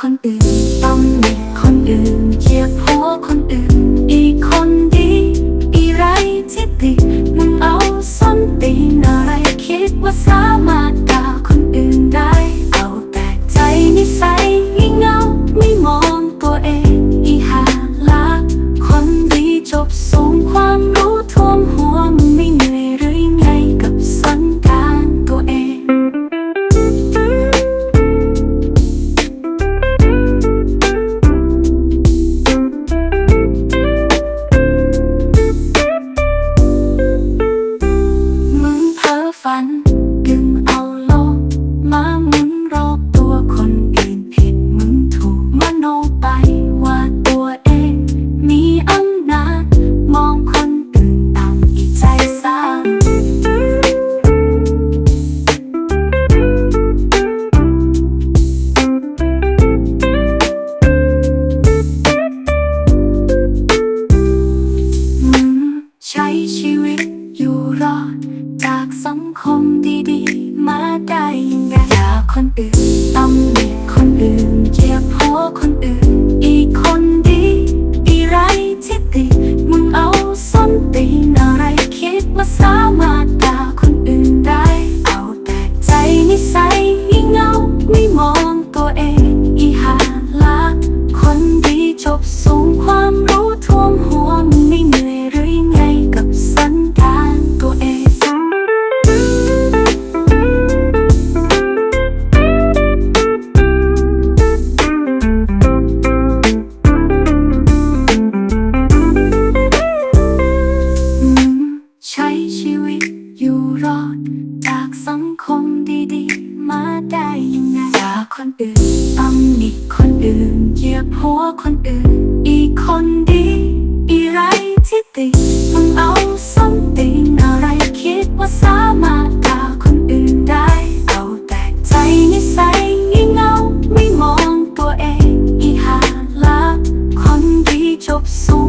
คนอื่นต้อง ticket. คนอื่นตำหนิคนอื่นเหยียบหัวคนอื่น อีคนดี อีไรที่ติมึงเอาส้มติงอะไรคิดว่าสามารถด่าคนอื่นได้ เอาแต่ใจนิสัยงี่เงาไม่มองตัวเอง อีหาลักคนดีจบสูง